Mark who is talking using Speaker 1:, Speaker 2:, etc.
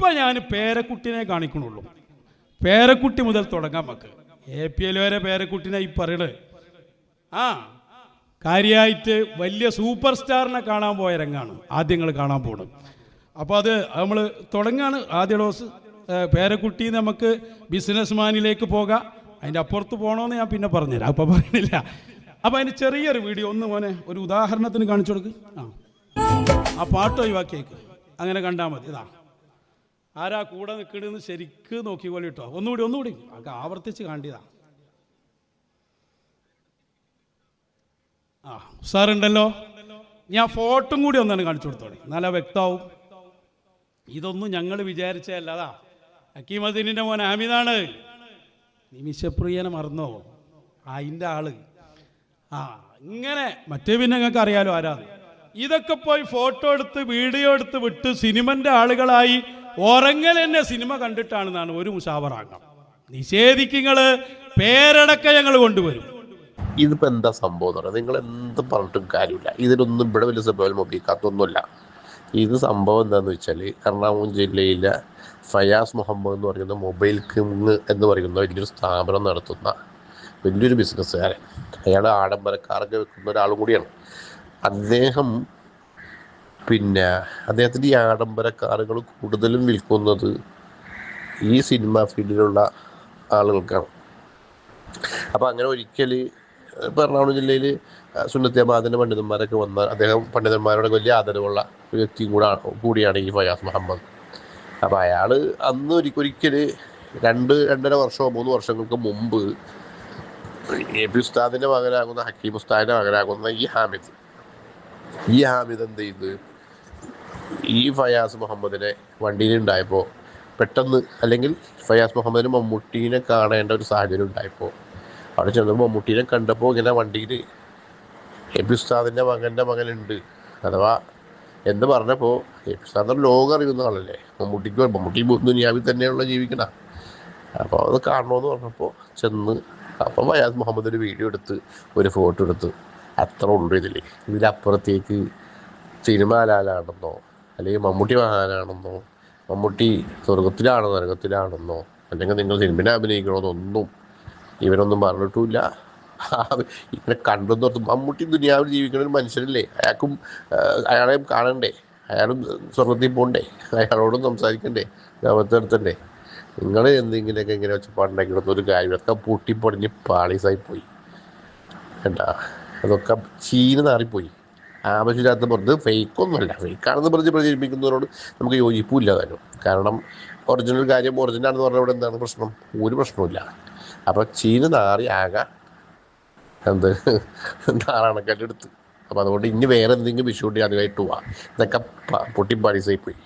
Speaker 1: ഇപ്പം ഞാൻ പേരക്കുട്ടിനെ കാണിക്കണുള്ളൂ. പേരക്കുട്ടി മുതൽ തുടങ്ങാം നമുക്ക് എ പി എൽ വരെ പേരക്കുട്ടിനെ ഈ പറയണത് ആ കാര്യമായിട്ട് വലിയ സൂപ്പർ സ്റ്റാറിനെ കാണാൻ പോയ രംഗാണ് ആദ്യം നിങ്ങൾ കാണാൻ പോകണം അപ്പോൾ അത് നമ്മൾ തുടങ്ങാണ് ആദ്യ ഡോസ്. പേരക്കുട്ടി നമുക്ക് ബിസിനസ് മാനിലേക്ക് പോകാം. അതിന്റെ അപ്പുറത്ത് പോകണമെന്ന് ഞാൻ പിന്നെ പറഞ്ഞുതരാം. അപ്പോൾ പറയണില്ല. അപ്പോൾ അതിന് ചെറിയൊരു വീഡിയോ ഒന്ന് മോനെ ഒരു ഉദാഹരണത്തിന് കാണിച്ചു കൊടുക്ക്. ആ ആ പാട്ട് ഒഴിവാക്കിയേക്ക്. അങ്ങനെ കണ്ടാൽ മതി. ഇതാ. ആരാ കൂടെ നിൽക്കണെന്ന് ശരിക്ക് നോക്കിക്കോളി കേട്ടോ ഒന്നുകൂടി ഒന്നുകൂടി. അത് ആവർത്തിച്ച് കാണ്ടിയതാ ആ സാറുണ്ടല്ലോ ഞാൻ ഫോട്ടും കൂടി ഒന്നാണ് കാണിച്ചു കൊടുത്തോളി. നല്ല വ്യക്തമാവും. ഇതൊന്നും ഞങ്ങൾ വിചാരിച്ചതല്ലതാ ഹക്കീമദീനിന്റെ മോൻ ആമിതാണ് നിമിഷപ്രിയനെ മറന്നോ? അതിന്റെ ആൾ. ആ ഇങ്ങനെ മറ്റേ പിന്നെ നിങ്ങൾക്ക് അറിയാലോ ആരാ ഇതൊക്കെ പോയി ഫോട്ടോ എടുത്ത് വീഡിയോ എടുത്ത് വിട്ട് സിനിമന്റെ ആളുകളായി ഉറങ്ങൽ തന്നെ സിനിമ കണ്ടിട്ടാണ് കണ്ടിട്ടാണെന്നാണ് ഒരു മുഷാവറാങ്ങം നിഷേധിക്കുന്നത് പേരടക്ക ഞങ്ങൾ കൊണ്ടുവരും.
Speaker 2: ഇതിപ്പോ എന്താ സംഭവം നിങ്ങൾ എന്ത് പറഞ്ഞിട്ടും കാര്യമില്ല. ഇതിനൊന്നും ഇവിടെ വലിയ സംഭവം ഉപയോഗിക്കാത്തൊന്നുമില്ല ഇത് സംഭവം എന്താന്ന് വെച്ചാൽ എറണാകുളം ജില്ലയിലെ ഫയാസ് മുഹമ്മദ് എന്ന് പറയുന്ന മൊബൈൽ കിങ് എന്ന് പറയുന്ന വലിയൊരു സ്ഥാപനം നടത്തുന്ന വലിയൊരു ബിസിനസ്സുകാരൻ അയാൾ ആഡംബരക്കാരൊക്കെ വെക്കുന്ന ഒരാളും കൂടിയാണ്. അദ്ദേഹം പിന്നെ അദ്ദേഹത്തിന്റെ ഈ ആഡംബര കാറുകൾ കൂടുതലും വിൽക്കുന്നത് ഈ സിനിമ ഫീൽഡിലുള്ള ആളുകൾക്കാണ്. അപ്പോൾ അങ്ങനെ ഒരിക്കൽ എറണാകുളം ജില്ലയിൽ സുന്നത്യമാദിന്റെ പണ്ഡിതന്മാരൊക്കെ വന്ന അദ്ദേഹം പണ്ഡിതന്മാരോട് വലിയ ആദരവുള്ള ഒരു വ്യക്തിയും കൂടെ കൂടിയാണ് ഈ ഫയാസ് മുഹമ്മദ്. അപ്പോൾ അയാൾ അന്ന് ഒരിക്കൽ രണ്ട് രണ്ടര വർഷമോ മൂന്ന് വർഷങ്ങൾക്ക് മുമ്പ് എ പി ഉസ്താദിന്റെ മകനാകുന്ന ഹക്കീം ഉസ്താദിന്റെ മകനാകുന്ന ഈ ഹാമിദ് ഈ ഹാമിദ് എന്ത് ചെയ്ത് ഈ ഫയാസ് മുഹമ്മദിനെ വണ്ടിയിൽ വണ്ടിയിലുണ്ടായപ്പോൾ പെട്ടെന്ന് അല്ലെങ്കിൽ ഫയാസ് മുഹമ്മദിന് മമ്മൂട്ടീനെ കാണേണ്ട ഒരു സാഹചര്യം ഉണ്ടായപ്പോൾ അവിടെ ചെന്നപ്പോൾ മമ്മൂട്ടീനെ കണ്ടപ്പോൾ ഇങ്ങനെ വണ്ടിയിൽ എബി ഉസ്താദിന്റെ മകന്റെ മകനുണ്ട് അഥവാ എന്ന് പറഞ്ഞപ്പോൾ എബി ഉസ്താദ് ലോകം അറിയുന്ന ആളല്ലേ? മമ്മൂട്ടിക്ക് മമ്മൂട്ടി ദുനിയാവിൽ തന്നെയുള്ള ജീവിക്കണ. അപ്പോൾ അത് കാണണമെന്ന് പറഞ്ഞപ്പോൾ ചെന്ന് അപ്പോൾ ഫയാസ് മുഹമ്മദ് ഒരു വീഡിയോ എടുത്ത് ഒരു ഫോട്ടോ എടുത്ത് അത്ര ഉള്ളൂ ഇതിൽ ഇതിലപ്പുറത്തേക്ക് സിനിമ ലാലാണെന്നോ അല്ലെങ്കിൽ മമ്മൂട്ടി മഹാനാണെന്നോ മമ്മൂട്ടി സ്വർഗത്തിലാണോ നരകത്തിലാണെന്നോ അല്ലെങ്കിൽ നിങ്ങൾ സിനിമനെ അഭിനയിക്കണമെന്നൊന്നും ഇവരൊന്നും പറഞ്ഞിട്ടുമില്ല. ഇങ്ങനെ കണ്ടെന്ന് ഓർത്ത് മമ്മൂട്ടി ദുനിയാവിൽ ജീവിക്കുന്ന ഒരു മനുഷ്യനല്ലേ? അയാൾക്കും ആ, അയാളെയും കാണണ്ടേ? അയാളും സ്വർഗത്തിൽ പോകണ്ടേ അയാളോടും സംസാരിക്കണ്ടേ? ലോകത്തെടുത്തണ്ടേ നിങ്ങൾ എന്തെങ്കിലുമൊക്കെ ഇങ്ങനെ വെച്ച് പണ്ടെങ്കിലൊന്നും ഒരു കാര്യം ഒക്കെ പൊട്ടിപ്പൊടിഞ്ഞ് പാളീസായി പോയി എന്താ അതൊക്കെ ചീന് നാറിപ്പോയി. ആവശ്യമില്ലാത്ത പുറത്ത് ഫേക്കൊന്നുമല്ല. ഫേക്കാണെന്ന് പറഞ്ഞ് പ്രചരിപ്പിക്കുന്നവരോട് നമുക്ക് യോജിപ്പില്ല തരും കാരണം ഒറിജിനൽ കാര്യം ഒറിജിനൽ ആണെന്ന് പറഞ്ഞാൽ ഇവിടെ എന്താണ് പ്രശ്നം? ഒരു പ്രശ്നമില്ല അപ്പോൾ ചീന നാറി ആകെ എന്ത്? നാറാണക്കല്ലെടുത്ത് അപ്പോൾ അതുകൊണ്ട് ഇനി വേറെ എന്തെങ്കിലും വിഷു കൂട്ടി അതുമായിട്ട് പോവാം. ഇതൊക്കെ പൊട്ടിപ്പാളീസായി പോയി